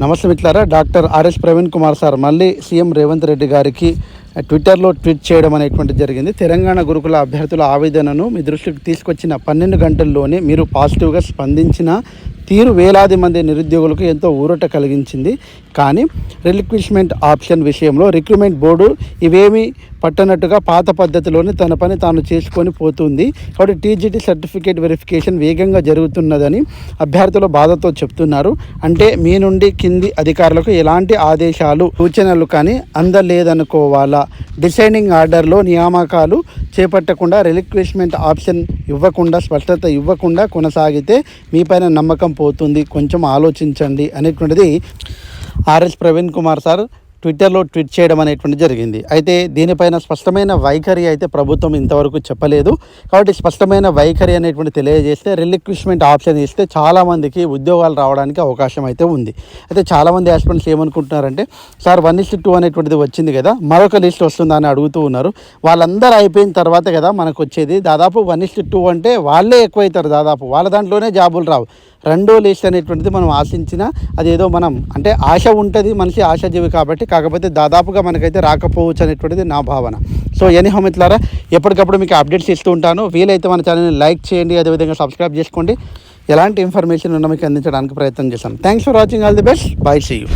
నమస్తే మిత్రులారా doctor RS Praveen Kumar sir. మళ్ళీ సీఎం రేవంత్ రెడ్డి గారికి ట్విట్టర్లో ట్వీట్ చేయడం అనేటువంటిది జరిగింది. తెలంగాణ గురుకుల అభ్యర్థుల ఆవేదనను మీ దృష్టికి తీసుకొచ్చిన పన్నెండు గంటల్లోనే మీరు పాజిటివ్గా స్పందించిన తీరు వేలాది మంది నిరుద్యోగులకు ఎంతో ఊరట కలిగించింది. కానీ రిలిక్విష్మెంట్ ఆప్షన్ విషయంలో రిక్రూట్మెంట్ బోర్డు ఇవేమీ పట్టనట్టుగా పాత పద్ధతిలోనే తన పని తాను చేసుకొని పోతుంది. కాబట్టి టీజీటీ సర్టిఫికేట్ వెరిఫికేషన్ వేగంగా జరుగుతున్నదని అభ్యర్థులు బాధతో చెప్తున్నారు. అంటే మీ నుండి కింది అధికారులకు ఎలాంటి ఆదేశాలు సూచనలు కానీ అందలేదనుకోవాలా? డిసైడింగ్ ఆర్డర్లో నియామకాలు చేపట్టకుండా రిలిక్విష్మెంట్ ఆప్షన్ ఇవ్వకుండా స్పష్టత ఇవ్వకుండా కొనసాగితే మీపైన నమ్మకం పోతుంది. కొంచెం ఆలోచించండి అనేటువంటిది ఆర్ఎస్ ప్రవీణ్ కుమార్ సార్ ట్విట్టర్లో ట్వీట్ చేయడం అనేటువంటి జరిగింది. అయితే దీనిపైన స్పష్టమైన వైఖరి అయితే ప్రభుత్వం ఇంతవరకు చెప్పలేదు. కాబట్టి స్పష్టమైన వైఖరి అనేటువంటి తెలియజేస్తే రిలిక్విష్మెంట్ ఆప్షన్ ఇస్తే చాలామందికి ఉద్యోగాలు రావడానికి అవకాశం అయితే ఉంది. అయితే చాలామంది ఆస్పిరెంట్స్ ఏమనుకుంటున్నారంటే సార్ వన్ ఇస్ట్ టూ అనేటువంటిది వచ్చింది కదా మరొక లిస్ట్ వస్తుందా అని అడుగుతూ ఉన్నారు. వాళ్ళందరూ అయిపోయిన తర్వాత కదా మనకు వచ్చేది దాదాపు వన్ ఇస్ట్ టూ అంటే వాళ్ళే ఎక్కువైతారు దాదాపు. వాళ్ళ దాంట్లోనే జాబులు రావు. రెండో లిస్ట్ అనేటువంటిది మనం ఆశించిన అదేదో మనం అంటే ఆశ ఉంటుంది మనిషి ఆశాజీవి కాబట్టి కాకపోతే దాదాపుగా మనకైతే రాకపోవచ్చు అనేటువంటిది నా భావన. సో ఎనీ హోమిట్లారా ఎప్పటికప్పుడు మీకు అప్డేట్స్ ఇస్తూ ఉంటాను. వీలైతే మన ఛానల్ని లైక్ చేయండి అదేవిధంగా సబ్స్క్రైబ్ చేసుకోండి. ఎలాంటి ఇన్ఫర్మేషన్ ఉన్నా మీకు అందించడానికి ప్రయత్నం చేస్తాను. Thanks for watching all the best bye see you